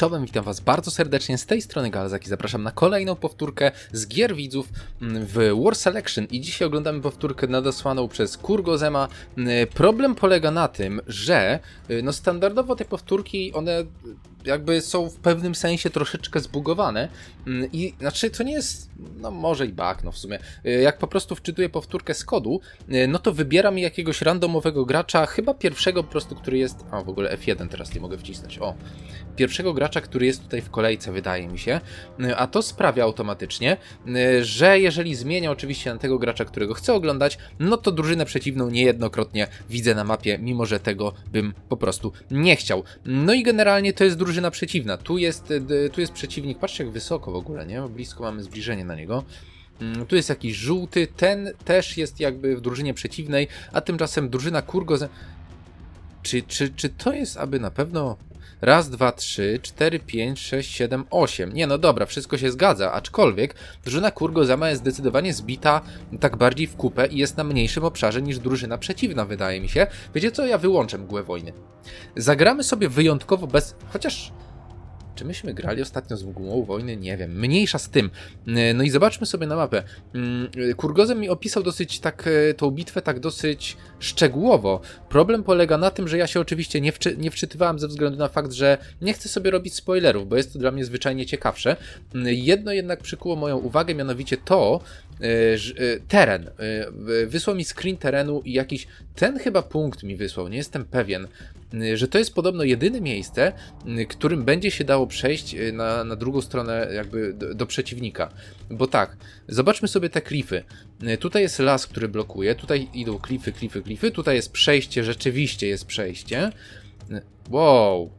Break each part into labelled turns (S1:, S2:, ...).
S1: Czołem, witam was bardzo serdecznie z tej strony Galzak i zapraszam na kolejną powtórkę z gier widzów mm, w War Selection i dzisiaj oglądamy powtórkę nadesłaną przez Kurgozema. Mm, Problem polega na tym, że y, no standardowo te powtórki, one jakby są w pewnym sensie troszeczkę zbugowane Mm, i znaczy to nie jest, no może i bug, no w sumie, Y, jak po prostu wczytuję powtórkę z kodu, y, no to wybiera mi jakiegoś randomowego gracza, chyba pierwszego po prostu, który jest, a w ogóle F1 teraz nie mogę wcisnąć, o, pierwszego gracza, który jest tutaj w kolejce, wydaje mi się. Y, A to sprawia automatycznie, że jeżeli zmienię oczywiście na tego gracza, którego chcę oglądać, no to drużynę przeciwną niejednokrotnie widzę na mapie, mimo że tego bym po prostu nie chciał. No i generalnie to jest drużyna przeciwna. Tu jest, d- tu jest przeciwnik, patrzcie jak wysoko w ogóle, nie? Blisko mamy zbliżenie na niego. Mm, Tu jest jakiś żółty, ten też jest jakby w drużynie przeciwnej, a tymczasem drużyna Kurgo. Czy, czy, czy to jest aby na pewno raz, dwa, trzy, cztery, pięć, sześć, siedem, osiem? Nie, no dobra, wszystko się zgadza, aczkolwiek drużyna Kurgozama jest zdecydowanie zbita tak bardziej w kupę i jest na mniejszym obszarze niż drużyna przeciwna, wydaje mi się. Wiecie co, ja wyłączę mgłę wojny. Zagramy sobie wyjątkowo bez... chociaż... Czy myśmy grali ostatnio z mgłą wojny? Nie wiem. Mniejsza z tym. Yy, No i zobaczmy sobie na mapę. Yy, Kurgozem mi opisał dosyć tak tą bitwę tak dosyć szczegółowo. Problem polega na tym, że ja się oczywiście nie, wczy, nie wczytywałem ze względu na fakt, że nie chcę sobie robić spoilerów, bo jest to dla mnie zwyczajnie ciekawsze. Yy, Jedno jednak przykuło moją uwagę, mianowicie to, yy, yy, teren. Yy, Wysłał mi screen terenu i jakiś, ten chyba punkt mi wysłał, nie jestem pewien, yy, że to jest podobno jedyne miejsce, yy, którym będzie się dało przejść yy, na, na drugą stronę jakby do, do przeciwnika. Bo tak, zobaczmy sobie te klify. Tutaj jest las, który blokuje, tutaj idą klify, klify, klify, tutaj jest przejście, rzeczywiście jest przejście. Wow.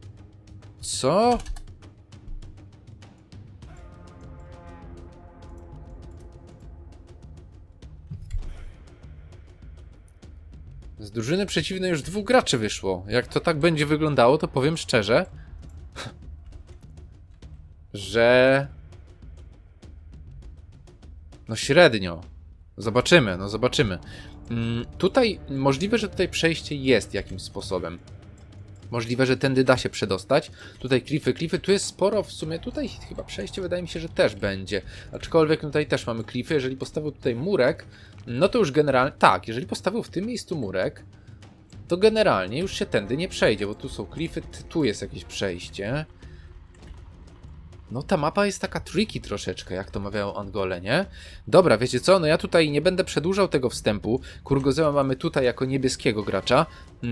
S1: Co? Z drużyny przeciwnej już dwóch graczy wyszło. Jak to tak będzie wyglądało, to powiem szczerze, że. No średnio. Zobaczymy, no zobaczymy. Mm, tutaj możliwe, że tutaj przejście jest jakimś sposobem. Możliwe, że tędy da się przedostać. Tutaj klify, klify, tu jest sporo w sumie. Tutaj chyba przejście wydaje mi się, że też będzie. Aczkolwiek tutaj też mamy klify. Jeżeli postawił tutaj murek, no to już generalnie. Tak, jeżeli postawił w tym miejscu murek, to generalnie już się tędy nie przejdzie, bo tu są klify, tu jest jakieś przejście. No ta mapa jest taka tricky troszeczkę, jak to mawiają Angole, nie? Dobra, wiecie co, no ja tutaj nie będę przedłużał tego wstępu. Kurgozema mamy tutaj jako niebieskiego gracza. Yy,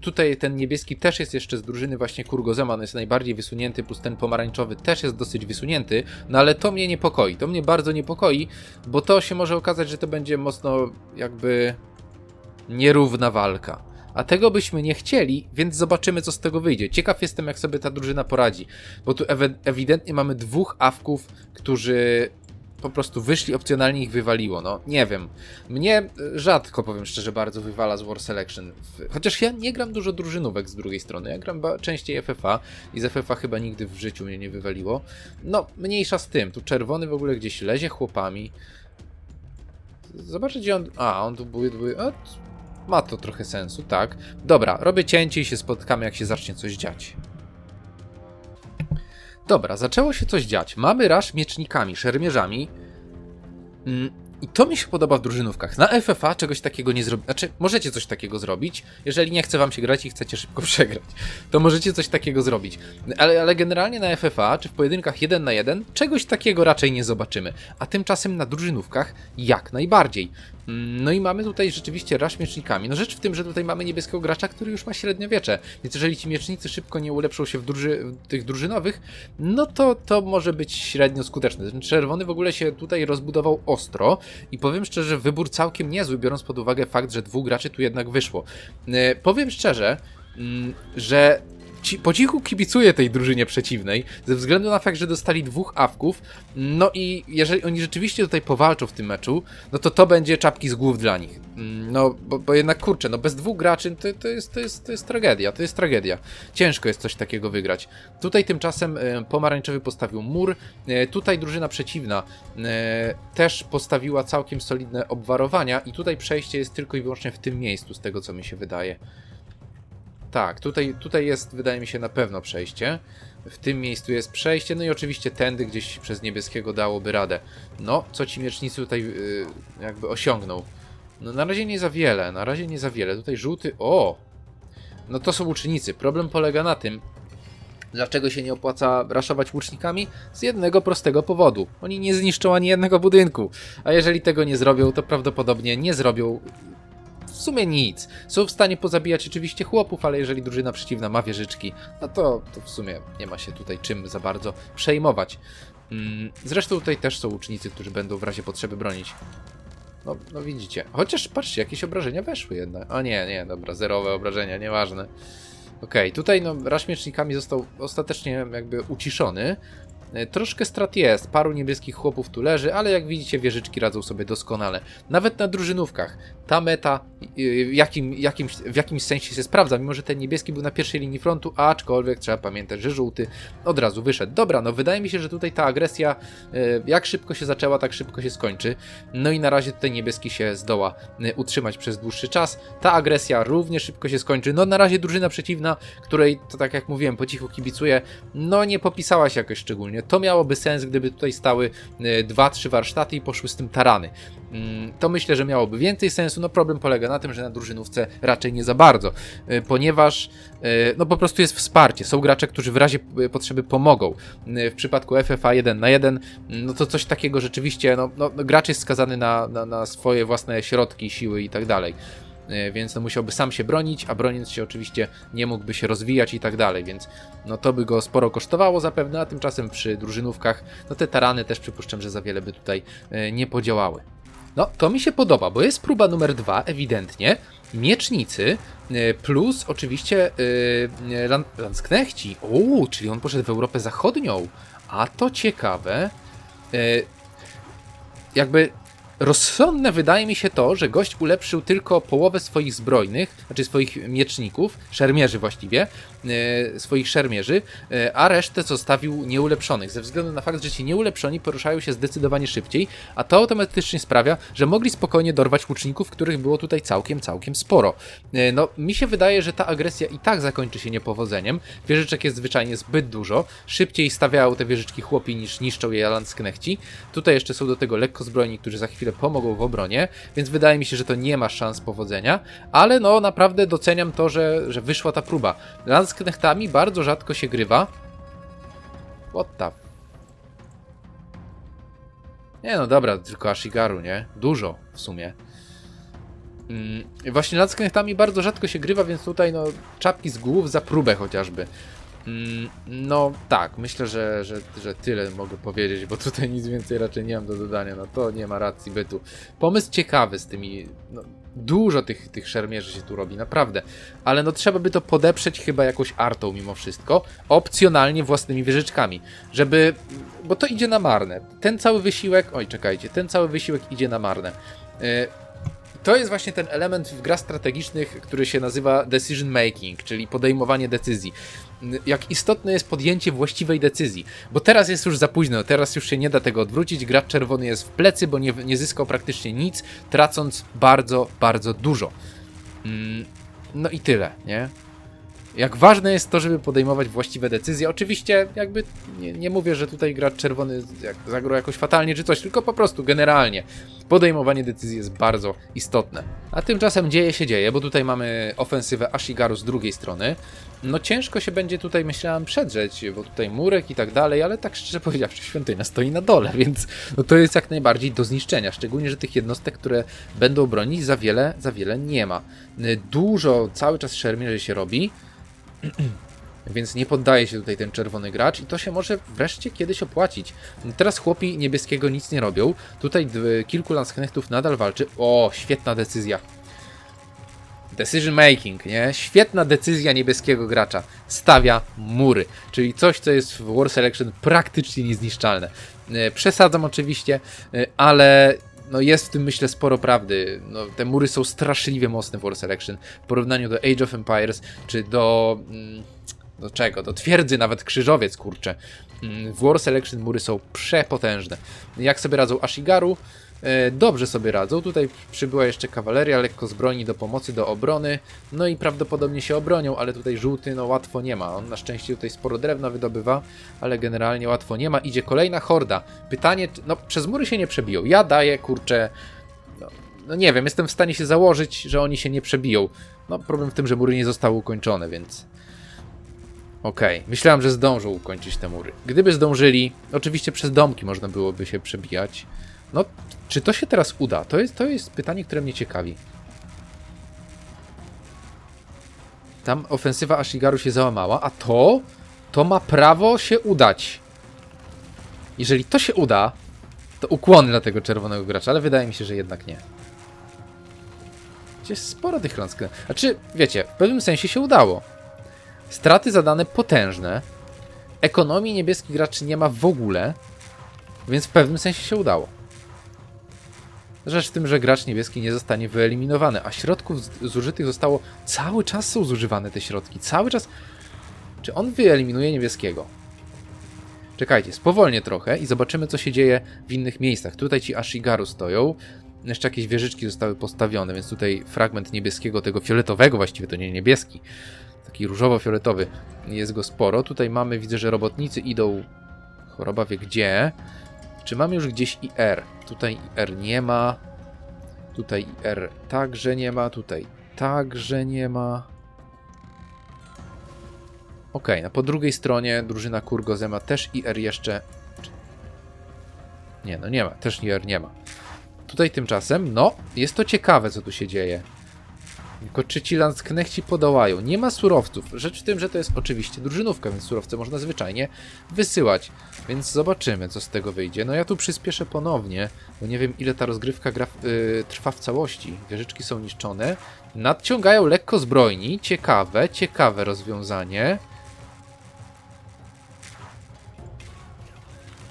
S1: tutaj ten niebieski też jest jeszcze z drużyny właśnie Kurgozema, on jest najbardziej wysunięty, plus ten pomarańczowy też jest dosyć wysunięty, no ale to mnie niepokoi, to mnie bardzo niepokoi, bo to się może okazać, że to będzie mocno jakby nierówna walka. A tego byśmy nie chcieli, więc zobaczymy, co z tego wyjdzie. Ciekaw jestem, jak sobie ta drużyna poradzi, bo tu ewe- ewidentnie mamy dwóch awków, którzy po prostu wyszli, opcjonalnie ich wywaliło. No, nie wiem. Mnie e, rzadko, powiem szczerze, bardzo wywala z War Selection. Chociaż ja nie gram dużo drużynówek z drugiej strony. Ja gram częściej FFA i z FFA chyba nigdy w życiu mnie nie wywaliło. No, mniejsza z tym. Tu czerwony w ogóle gdzieś lezie chłopami. Zobaczcie, gdzie on. A, on tu był a, ma to trochę sensu, tak. Dobra, robię cięcie i się spotkamy, jak się zacznie coś dziać. Dobra, zaczęło się coś dziać. Mamy rasz miecznikami, szermierzami. I to mi się podoba w drużynówkach. Na FFA czegoś takiego nie zrobić. Znaczy, możecie coś takiego zrobić. Jeżeli nie chce wam się grać i chcecie szybko przegrać, to możecie coś takiego zrobić. Ale, ale generalnie na FFA, czy w pojedynkach 1 na 1, czegoś takiego raczej nie zobaczymy. A tymczasem na drużynówkach jak najbardziej. Mm, No i mamy tutaj rzeczywiście rasz miecznikami. No rzecz w tym, że tutaj mamy niebieskiego gracza, który już ma średniowiecze. Więc jeżeli ci miecznicy szybko nie ulepszą się w, druży w tych drużynowych, no to to może być średnio skuteczne. Ten czerwony w ogóle się tutaj rozbudował ostro i powiem szczerze, wybór całkiem niezły, biorąc pod uwagę fakt, że dwóch graczy tu jednak wyszło. E, powiem szczerze, mm, że ci, po cichu kibicuję tej drużynie przeciwnej, ze względu na fakt, że dostali dwóch awków, no i jeżeli oni rzeczywiście tutaj powalczą w tym meczu, no to to będzie czapki z głów dla nich. Mm, No, bo, bo jednak kurczę, no bez dwóch graczy to, to, jest, to, jest, to jest tragedia, to jest tragedia. Ciężko jest coś takiego wygrać. Tutaj tymczasem e, pomarańczowy postawił mur, e, tutaj drużyna przeciwna e, też postawiła całkiem solidne obwarowania i tutaj przejście jest tylko i wyłącznie w tym miejscu, z tego co mi się wydaje. Tak, tutaj, tutaj jest, wydaje mi się, na pewno przejście. W tym miejscu jest przejście, no i oczywiście tędy gdzieś przez niebieskiego dałoby radę. No, co ci miecznicy tutaj yy, jakby osiągną? No na razie nie za wiele, na razie nie za wiele. Tutaj żółty... O! No to są łucznicy. Problem polega na tym, Dlaczego się nie opłaca raszować łucznikami? Z jednego prostego powodu. Oni nie zniszczą ani jednego budynku. A jeżeli tego nie zrobią, to prawdopodobnie nie zrobią w sumie nic. Są w stanie pozabijać oczywiście chłopów, ale jeżeli drużyna przeciwna ma wieżyczki, no to, to w sumie nie ma się tutaj czym za bardzo przejmować. Mm, Zresztą tutaj też są łucznicy, którzy będą w razie potrzeby bronić. No, no widzicie. Chociaż patrzcie, jakieś obrażenia weszły jednak. O nie, nie, dobra, zerowe obrażenia, nieważne. Okej, tutaj no, raż miecznikami został ostatecznie jakby uciszony. E, Troszkę strat jest, paru niebieskich chłopów tu leży, ale jak widzicie wieżyczki radzą sobie doskonale. Nawet na drużynówkach. Ta meta y, w, jakim, w jakimś sensie się sprawdza, mimo że ten niebieski był na pierwszej linii frontu, aczkolwiek trzeba pamiętać, że żółty od razu wyszedł. Dobra, no wydaje mi się, że tutaj ta agresja y, jak szybko się zaczęła, tak szybko się skończy. No i na razie tutaj niebieski się zdoła y, utrzymać przez dłuższy czas. Ta agresja równie szybko się skończy. No na razie drużyna przeciwna, której to tak jak mówiłem, po cichu kibicuję, no nie popisała się jakoś szczególnie. To miałoby sens, gdyby tutaj stały y, dwa, trzy warsztaty i poszły z tym tarany. Mm, To myślę, że miałoby więcej sensu. No problem polega na tym, że na drużynówce raczej nie za bardzo, y, ponieważ y, no po prostu jest wsparcie. Są gracze, którzy w razie y, potrzeby pomogą. W przypadku FFA 1 na 1, no to coś takiego rzeczywiście, no, no, no gracz jest skazany na, na, na swoje własne środki, siły i tak dalej. Więc no musiałby sam się bronić, a broniąc się oczywiście nie mógłby się rozwijać i tak dalej, więc no to by go sporo kosztowało zapewne, a tymczasem przy drużynówkach, no te tarany też przypuszczam, że za wiele by tutaj nie podziałały. No, to mi się podoba, bo jest próba numer dwa, ewidentnie. Miecznicy y, plus oczywiście yy, lan, Landsknechci. Uuu, czyli on poszedł w Europę Zachodnią. A to ciekawe. Y, jakby rozsądne wydaje mi się to, że gość ulepszył tylko połowę swoich zbrojnych, znaczy swoich mieczników, szermierzy właściwie, e, swoich szermierzy, e, a resztę zostawił nieulepszonych, ze względu na fakt, że ci nieulepszoni poruszają się zdecydowanie szybciej, a to automatycznie sprawia, że mogli spokojnie dorwać łuczników, których było tutaj całkiem, całkiem sporo. E, no, mi się wydaje, że ta agresja i tak zakończy się niepowodzeniem, wieżyczek jest zwyczajnie zbyt dużo, szybciej stawiają te wieżyczki chłopi niż niszczą je landsknechci, tutaj jeszcze są do tego lekko zbrojni, którzy za chwilę pomogą w obronie, więc wydaje mi się, że to nie ma szans powodzenia, ale no naprawdę doceniam to, że, że wyszła ta próba. Landsknechtami bardzo rzadko się grywa. What the... Nie no dobra, tylko Ashigaru, nie? Dużo w sumie. Mm, właśnie Landsknechtami bardzo rzadko się grywa, więc tutaj no czapki z głów za próbę chociażby. Mm, No tak, myślę, że, że, że tyle mogę powiedzieć, bo tutaj nic więcej raczej nie mam do dodania, no to nie ma racji bytu. Pomysł ciekawy z tymi, no, dużo tych, tych szermierzy się tu robi, naprawdę, ale no trzeba by to podeprzeć chyba jakąś artą mimo wszystko, opcjonalnie własnymi wieżyczkami, żeby, bo to idzie na marne. Ten cały wysiłek, oj czekajcie, ten cały wysiłek idzie na marne. Yy, to jest właśnie ten element w grach strategicznych, który się nazywa decision making, czyli podejmowanie decyzji. Jak istotne jest podjęcie właściwej decyzji, bo teraz jest już za późno, teraz już się nie da tego odwrócić. Gracz czerwony jest w plecy, bo nie, nie zyskał praktycznie nic, tracąc bardzo, bardzo dużo. Mm, No i tyle, nie? Jak ważne jest to, żeby podejmować właściwe decyzje. Oczywiście, jakby nie, nie mówię, że tutaj gracz czerwony jak, zagrał jakoś fatalnie czy coś, tylko po prostu generalnie podejmowanie decyzji jest bardzo istotne. A tymczasem dzieje się dzieje, bo tutaj mamy ofensywę Ashigaru z drugiej strony. No ciężko się będzie tutaj, myślałem, przedrzeć, bo tutaj murek i tak dalej, ale tak szczerze powiedziawszy, świątynia stoi na dole, więc no to jest jak najbardziej do zniszczenia. Szczególnie, że tych jednostek, które będą bronić, za wiele, za wiele nie ma. Dużo cały czas szermierzy się robi. Więc nie poddaje się tutaj ten czerwony gracz i to się może wreszcie kiedyś opłacić. Teraz chłopi niebieskiego nic nie robią. Tutaj kilku Landsknechtów nadal walczy. O, świetna decyzja. Decision making, nie? Świetna decyzja niebieskiego gracza. Stawia mury, czyli coś, co jest w War Selection praktycznie niezniszczalne. E, Przesadzam oczywiście, e, ale no jest w tym myślę sporo prawdy. No, te mury są straszliwie mocne w War Selection w porównaniu do Age of Empires czy do. mm, Do czego? Do twierdzy nawet krzyżowiec, kurczę. Mm, W War Selection mury są przepotężne. Jak sobie radzą Ashigaru? e, dobrze sobie radzą. Tutaj przybyła jeszcze kawaleria, lekko zbrojni do pomocy, do obrony. No i prawdopodobnie się obronią, ale tutaj żółty no łatwo nie ma. On na szczęście tutaj sporo drewna wydobywa, ale generalnie łatwo nie ma. Idzie kolejna horda. Pytanie, no przez mury się nie przebiją. Ja daję, kurczę, no, no nie wiem, jestem w stanie się założyć, że oni się nie przebiją. No problem w tym, że mury nie zostały ukończone, więc... Okej, myślałem, że zdążą ukończyć te mury. Gdyby zdążyli, oczywiście przez domki można byłoby się przebijać. No, czy to się teraz uda? To jest, to jest pytanie, które mnie ciekawi. Tam ofensywa Ashigaru się załamała, a to, to ma prawo się udać. Jeżeli to się uda, to ukłony dla tego czerwonego gracza, ale wydaje mi się, że jednak nie. Gdzieś sporo tych lanskę. Znaczy, wiecie, w pewnym sensie się udało. Straty zadane potężne. Ekonomii niebieskich graczy nie ma w ogóle, więc w pewnym sensie się udało. Rzecz w tym, że gracz niebieski nie zostanie wyeliminowany, a środków zużytych zostało. Cały czas są zużywane te środki. Cały czas. Czy on wyeliminuje niebieskiego? Czekajcie, spowolnię trochę i zobaczymy, co się dzieje w innych miejscach. Tutaj ci Ashigaru stoją. Jeszcze jakieś wieżyczki zostały postawione, więc tutaj fragment niebieskiego, tego fioletowego właściwie, to nie niebieski. Taki różowo-fioletowy. Jest go sporo. Tutaj mamy, widzę, że robotnicy idą. Choroba wie gdzie. Czy mamy już gdzieś IR? Tutaj IR nie ma. Tutaj IR także nie ma. Tutaj także nie ma. Okej, no po drugiej stronie drużyna Kurgozema też IR jeszcze. Nie, no nie ma. Też IR nie ma. Tutaj tymczasem, no, jest to ciekawe, co tu się dzieje. Tylko czy ci Landsknechci podołają? Nie ma surowców. Rzecz w tym, że to jest oczywiście drużynówka, więc surowce można zwyczajnie wysyłać. Więc zobaczymy, co z tego wyjdzie. No ja tu przyspieszę ponownie, bo nie wiem, ile ta rozgrywka gra, yy, trwa w całości. Wieżyczki są niszczone. Nadciągają lekko zbrojni. Ciekawe, ciekawe rozwiązanie.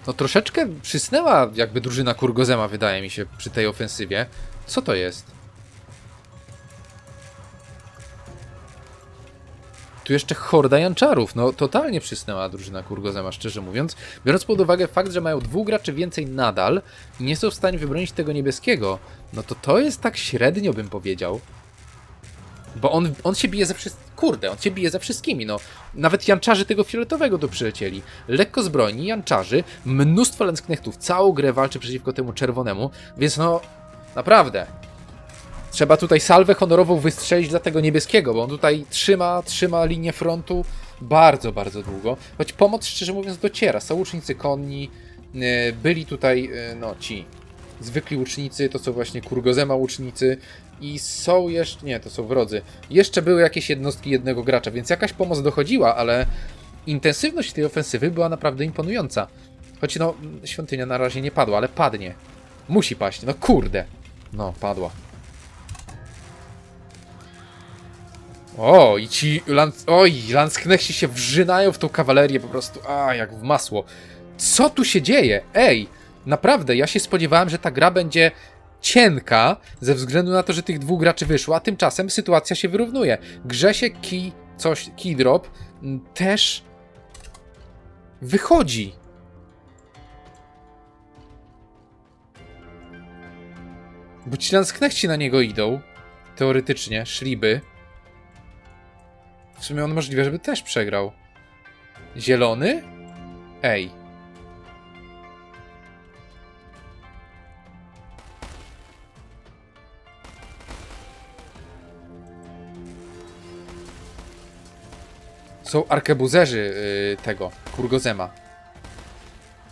S1: No troszeczkę przysnęła jakby drużyna Kurgozema, wydaje mi się, przy tej ofensywie. Co to jest? Tu jeszcze horda janczarów. No totalnie przysnęła drużyna Kurgozema, szczerze mówiąc. Biorąc pod uwagę fakt, że mają dwóch graczy więcej nadal i nie są w stanie wybronić tego niebieskiego, no to to jest tak średnio, bym powiedział. Bo on, on się bije ze wszystkimi. Kurde, on się bije ze wszystkimi, no. Nawet janczarzy tego fioletowego tu przylecieli. Lekko zbrojni, janczarzy, mnóstwo Lensknechtów, całą grę walczy przeciwko temu czerwonemu, więc no, naprawdę. Trzeba tutaj salwę honorową wystrzelić dla tego niebieskiego, bo on tutaj trzyma, trzyma linię frontu bardzo, bardzo długo. Choć pomoc, szczerze mówiąc, dociera. Są łucznicy konni, yy, byli tutaj, yy, no ci zwykli łucznicy, to są właśnie Kurgozema łucznicy i są jeszcze, nie, to są wrodzy. Jeszcze były jakieś jednostki jednego gracza, więc jakaś pomoc dochodziła, ale intensywność tej ofensywy była naprawdę imponująca. Choć no, świątynia na razie nie padła, ale padnie. Musi paść, no kurde. No, padła. O, i ci Lans... Oj, Lansknechci się wrzynają w tą kawalerię po prostu, a, jak w masło. Co tu się dzieje? Ej, naprawdę, ja się spodziewałem, że ta gra będzie cienka, ze względu na to, że tych dwóch graczy wyszło, a tymczasem sytuacja się wyrównuje. Grzesiek Key, coś, Keydrop m, też wychodzi. Bo ci Lansknechci na niego idą, teoretycznie, szliby. W sumie on możliwe, żeby też przegrał. Zielony? Ej. Są arkebuzerzy yy, tego, Kurgozema.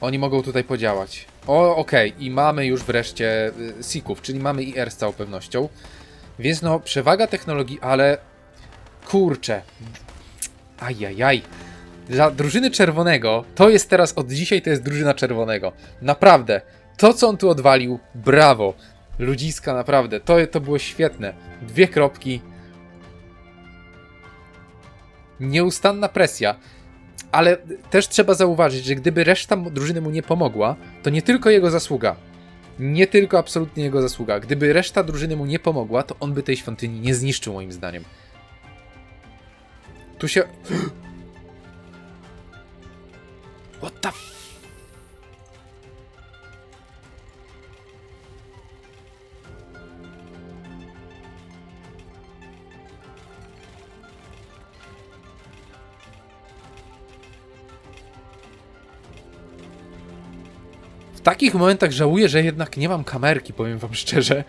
S1: Oni mogą tutaj podziałać. O, okej, i mamy już wreszcie y, Sików, czyli mamy IR z całą pewnością. Więc no, przewaga technologii, ale kurczę. Ajajaj. Dla drużyny czerwonego, to jest teraz od dzisiaj, to jest drużyna czerwonego. Naprawdę. To, co on tu odwalił, brawo. Ludziska, naprawdę. To, to było świetne. Dwie kropki. Nieustanna presja. Ale też trzeba zauważyć, że gdyby reszta drużyny mu nie pomogła, to nie tylko jego zasługa. Nie tylko absolutnie jego zasługa. Gdyby reszta drużyny mu nie pomogła, to on by tej świątyni nie zniszczył, moim zdaniem. Tu się. What the takich momentach żałuję, że jednak nie mam kamerki, powiem wam szczerze.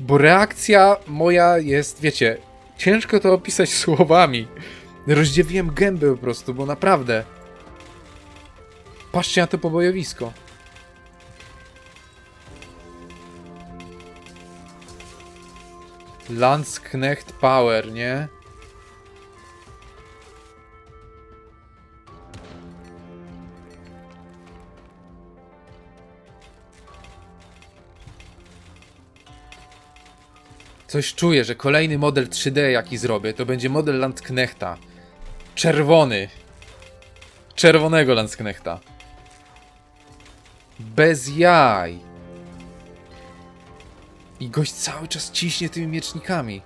S1: Bo reakcja moja jest, wiecie, ciężko to opisać słowami. Rozdziewiłem gęby po prostu, bo naprawdę. Patrzcie na to pobojowisko. Landsknecht Power, nie? Coś czuję, że kolejny model 3D jaki zrobię, to będzie model Landsknechta. Czerwony. Czerwonego Landsknechta. Bez jaj. I gość cały czas ciśnie tymi miecznikami.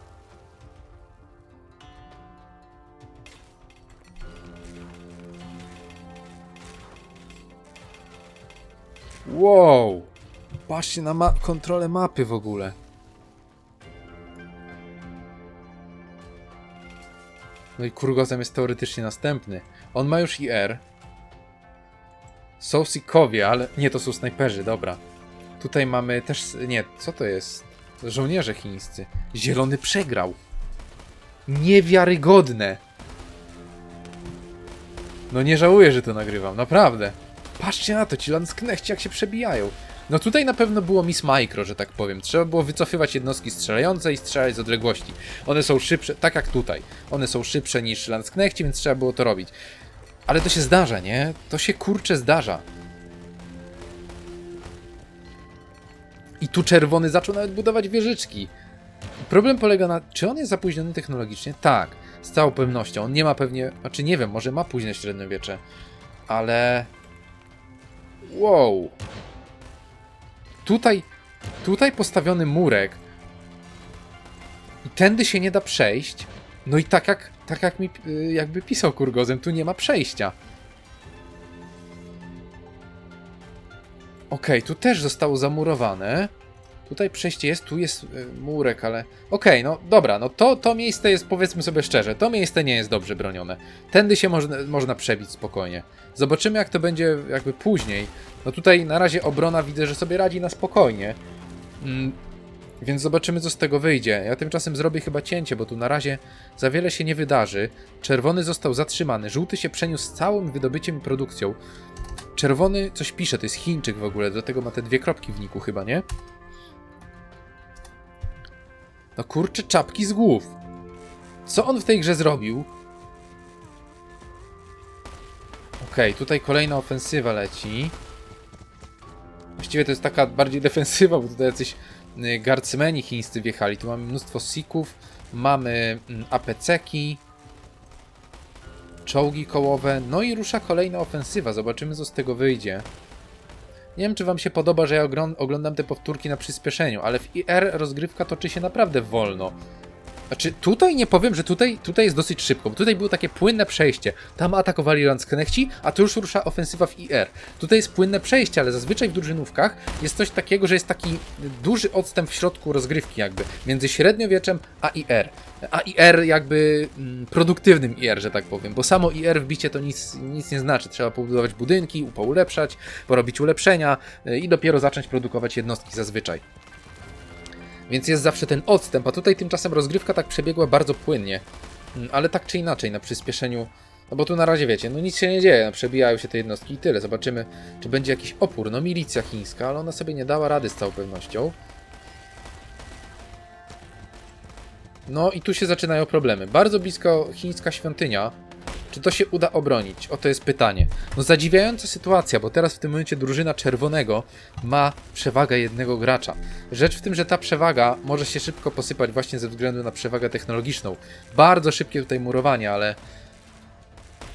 S1: Wow! Patrzcie na ma kontrolę mapy w ogóle. No i Kurgozem jest teoretycznie następny. On ma już IR. Są Sikowie, ale... Nie, to są snajperzy, dobra. Tutaj mamy też... Nie, co to jest? Żołnierze chińscy. Zielony przegrał. Niewiarygodne. No nie żałuję, że to nagrywam, naprawdę. Patrzcie na to, ci Landsknechci jak się przebijają. No tutaj na pewno było Miss Micro, że tak powiem. Trzeba było wycofywać jednostki strzelające i strzelać z odległości. One są szybsze, tak jak tutaj. One są szybsze niż Landsknechci, więc trzeba było to robić. Ale to się zdarza, nie? To się kurcze zdarza. I tu czerwony zaczął nawet budować wieżyczki. Problem polega na... Czy on jest zapóźniony technologicznie? Tak, z całą pewnością. On nie ma pewnie... Znaczy nie wiem, może ma późne średniowiecze. Ale... Wow. Tutaj... Tutaj postawiony murek. I tędy się nie da przejść. No i tak jak, tak jak mi y, jakby pisał Kurgozem, tu nie ma przejścia. Okej, tu też zostało zamurowane. Tutaj przejście jest, tu jest y, murek, ale... Okej, no dobra, no to, to miejsce jest, powiedzmy sobie szczerze, to miejsce nie jest dobrze bronione. Tędy się można, można przebić spokojnie. Zobaczymy jak to będzie jakby później. No tutaj na razie obrona widzę, że sobie radzi na spokojnie. Mm, więc zobaczymy, co z tego wyjdzie. Ja tymczasem zrobię chyba cięcie, bo tu na razie za wiele się nie wydarzy. Czerwony został zatrzymany, żółty się przeniósł z całym wydobyciem i produkcją. Czerwony coś pisze, to jest Chińczyk w ogóle, do tego ma te dwie kropki w niku chyba, nie? No kurczę, czapki z głów. Co on w tej grze zrobił? Okej, tutaj kolejna ofensywa leci. Właściwie to jest taka bardziej defensywa, bo tutaj jacyś y, garcmeni chińscy wjechali. Tu mamy mnóstwo sików, mamy mm, APC-ki, czołgi kołowe, no i rusza kolejna ofensywa. Zobaczymy, co z tego wyjdzie. Nie wiem, czy wam się podoba, że ja oglądam te powtórki na przyspieszeniu, ale w IR rozgrywka toczy się naprawdę wolno. Znaczy, tutaj nie powiem, że tutaj, tutaj jest dosyć szybko, bo tutaj było takie płynne przejście. Tam atakowali Landsknechci, a tu już rusza ofensywa w IR. Tutaj jest płynne przejście, ale zazwyczaj w drużynówkach jest coś takiego, że jest taki duży odstęp w środku rozgrywki jakby, między średniowieczem a IR. A IR jakby mm, produktywnym IR, że tak powiem, bo samo IR w bicie to nic, nic nie znaczy. Trzeba pobudować budynki, poulepszać, porobić ulepszenia y, i dopiero zacząć produkować jednostki zazwyczaj. Więc jest zawsze ten odstęp, a tutaj tymczasem rozgrywka tak przebiegła bardzo płynnie. Mm, Ale tak czy inaczej, na przyspieszeniu. No bo tu na razie wiecie, no nic się nie dzieje, no przebijają się te jednostki i tyle. Zobaczymy, czy będzie jakiś opór. No milicja chińska, ale ona sobie nie dała rady z całą pewnością. No i tu się zaczynają problemy. Bardzo blisko chińska świątynia. Czy to się uda obronić? Oto jest pytanie. No zadziwiająca sytuacja, bo teraz w tym momencie drużyna czerwonego ma przewagę jednego gracza. Rzecz w tym, że ta przewaga może się szybko posypać właśnie ze względu na przewagę technologiczną. Bardzo szybkie tutaj murowanie, ale...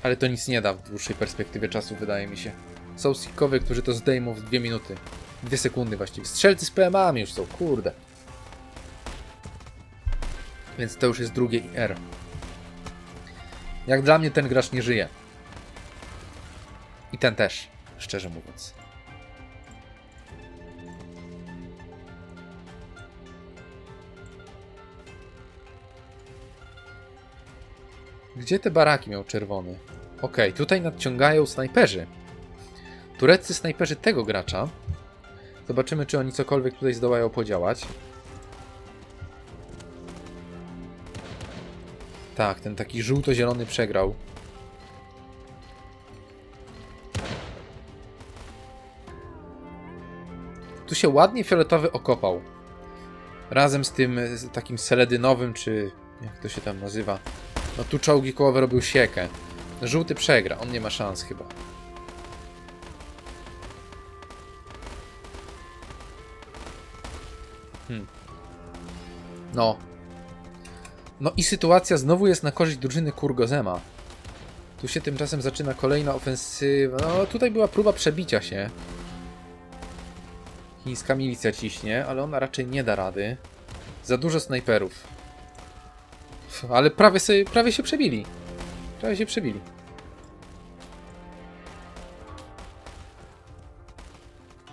S1: Ale to nic nie da w dłuższej perspektywie czasu, wydaje mi się. Są sikowie, którzy to zdejmą w dwie minuty. Dwie sekundy właściwie. Strzelcy z PMA-ami już są, kurde. Więc to już jest drugie IR. Jak dla mnie ten gracz nie żyje. I ten też, szczerze mówiąc. Gdzie te baraki miał czerwony? Okej, tutaj nadciągają snajperzy. tureccy snajperzy tego gracza. Zobaczymy, czy oni cokolwiek tutaj zdołają podziałać. Tak, ten taki żółto-zielony przegrał. Tu się ładnie fioletowy okopał. Razem z tym z takim seledynowym, czy jak to się tam nazywa. No tu czołgi kołowe robił siekę. Żółty przegra, on nie ma szans chyba. Hmm. No. No i sytuacja znowu jest na korzyść drużyny Kurgozema. Tu się tymczasem zaczyna kolejna ofensywa. No tutaj była próba przebicia się. Chińska milicja ciśnie, ale ona raczej nie da rady. Za dużo snajperów. Ale prawie, sobie, prawie się przebili. Prawie się przebili.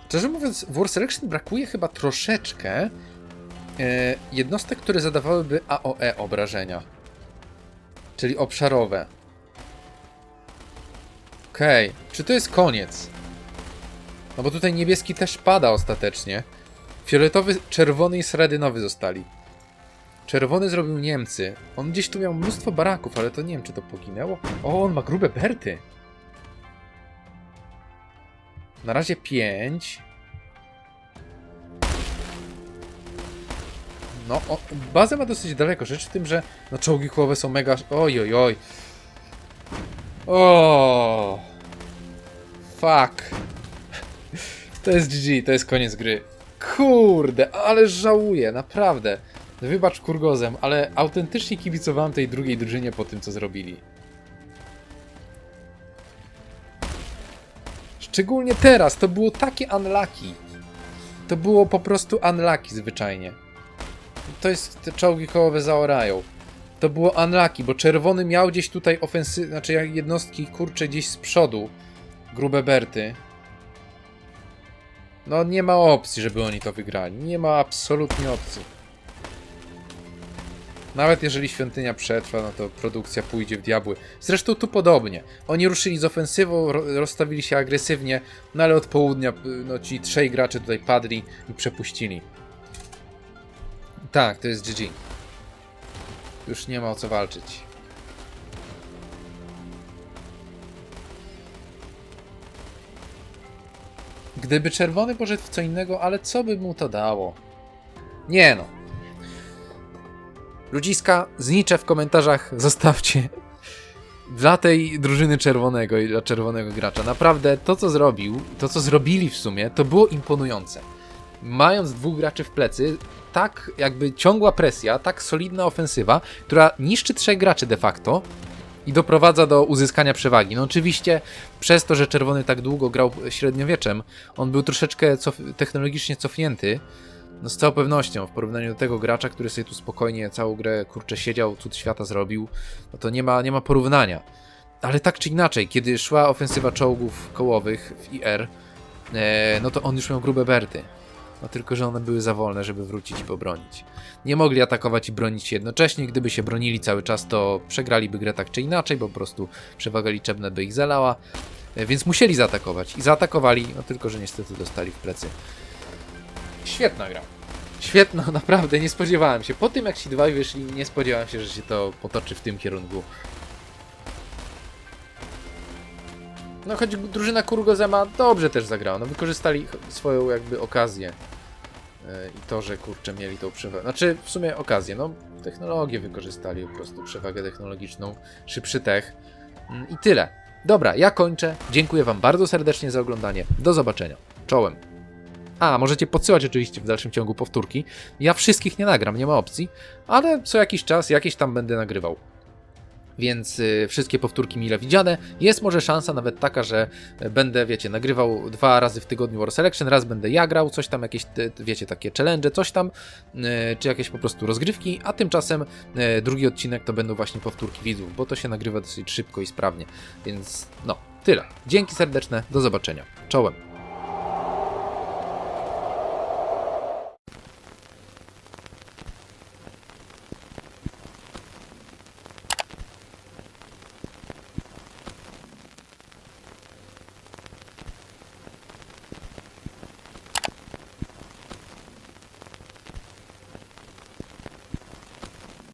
S1: Szczerze mówiąc, w War Selection brakuje chyba troszeczkę jednostek, które zadawałyby AOE obrażenia. Czyli obszarowe. Okej, czy to jest koniec? No bo tutaj niebieski też pada ostatecznie. Fioletowy, czerwony i sredynowy zostali. Czerwony zrobił Niemcy. On gdzieś tu miał mnóstwo baraków, ale to nie wiem, czy to poginęło. O, on ma grube berty. Na razie 5. No, o, bazę ma dosyć daleko. Rzecz w tym, że no, czołgi kołowe są mega... Oj, oj, oj. O. Fuck. To jest GG, to jest koniec gry. Kurde, ale żałuję, naprawdę. Wybacz kurgozem, ale autentycznie kibicowałem tej drugiej drużynie po tym, co zrobili. Szczególnie teraz, to było takie unlucky. To było po prostu unlucky zwyczajnie. To jest, te czołgi kołowe zaorają. To było unlucky, bo czerwony miał gdzieś tutaj ofensy, znaczy jak jednostki kurcze gdzieś z przodu. Grube berty. No nie ma opcji, żeby oni to wygrali. Nie ma absolutnie opcji. Nawet jeżeli świątynia przetrwa, no to produkcja pójdzie w diabły. Zresztą tu podobnie. Oni ruszyli z ofensywą, ro rozstawili się agresywnie, no ale od południa y, no, ci trzej gracze tutaj padli i przepuścili. Tak, to jest GG. Już nie ma o co walczyć. Gdyby czerwony poszedł w co innego, ale co by mu to dało? Nie no. Ludziska, znicze w komentarzach zostawcie dla tej drużyny czerwonego i dla czerwonego gracza. Naprawdę to, co zrobił, to, co zrobili w sumie, to było imponujące. Mając dwóch graczy w plecy, tak jakby ciągła presja, tak solidna ofensywa, która niszczy trzech graczy de facto i doprowadza do uzyskania przewagi. No oczywiście przez to, że czerwony tak długo grał średniowieczem, on był troszeczkę cof technologicznie cofnięty, no z całą pewnością, w porównaniu do tego gracza, który sobie tu spokojnie całą grę kurczę siedział, cud świata zrobił, no to nie ma, nie ma porównania. Ale tak czy inaczej, kiedy szła ofensywa czołgów kołowych w IR, e, no to on już miał grube berty. No tylko, że one były za wolne, żeby wrócić i pobronić. Nie mogli atakować i bronić się jednocześnie. Gdyby się bronili cały czas, to przegraliby grę tak czy inaczej, bo po prostu przewaga liczebna by ich zalała. E, Więc musieli zaatakować. I zaatakowali, no tylko, że niestety dostali w plecy. Świetna gra. Świetna, naprawdę, nie spodziewałem się. Po tym jak ci dwaj wyszli, nie spodziewałem się, że się to potoczy w tym kierunku. No choć drużyna Kurgozema dobrze też zagrała, no wykorzystali swoją jakby okazję. I to, że kurczę mieli tą przewagę. Znaczy w sumie okazję, no technologię wykorzystali po prostu, przewagę technologiczną, szybszy tech. Yy, I tyle. Dobra, ja kończę. Dziękuję Wam bardzo serdecznie za oglądanie. Do zobaczenia. Czołem. A, możecie podsyłać oczywiście w dalszym ciągu powtórki. Ja wszystkich nie nagram, nie ma opcji, ale co jakiś czas jakieś tam będę nagrywał. Więc y, wszystkie powtórki mile widziane. Jest może szansa nawet taka, że będę, wiecie, nagrywał dwa razy w tygodniu War Selection, raz będę ja grał, coś tam, jakieś, wiecie, takie challenge, coś tam, y, czy jakieś po prostu rozgrywki, a tymczasem y, drugi odcinek to będą właśnie powtórki widzów, bo to się nagrywa dosyć szybko i sprawnie. Więc no, tyle. Dzięki serdeczne, do zobaczenia. Czołem.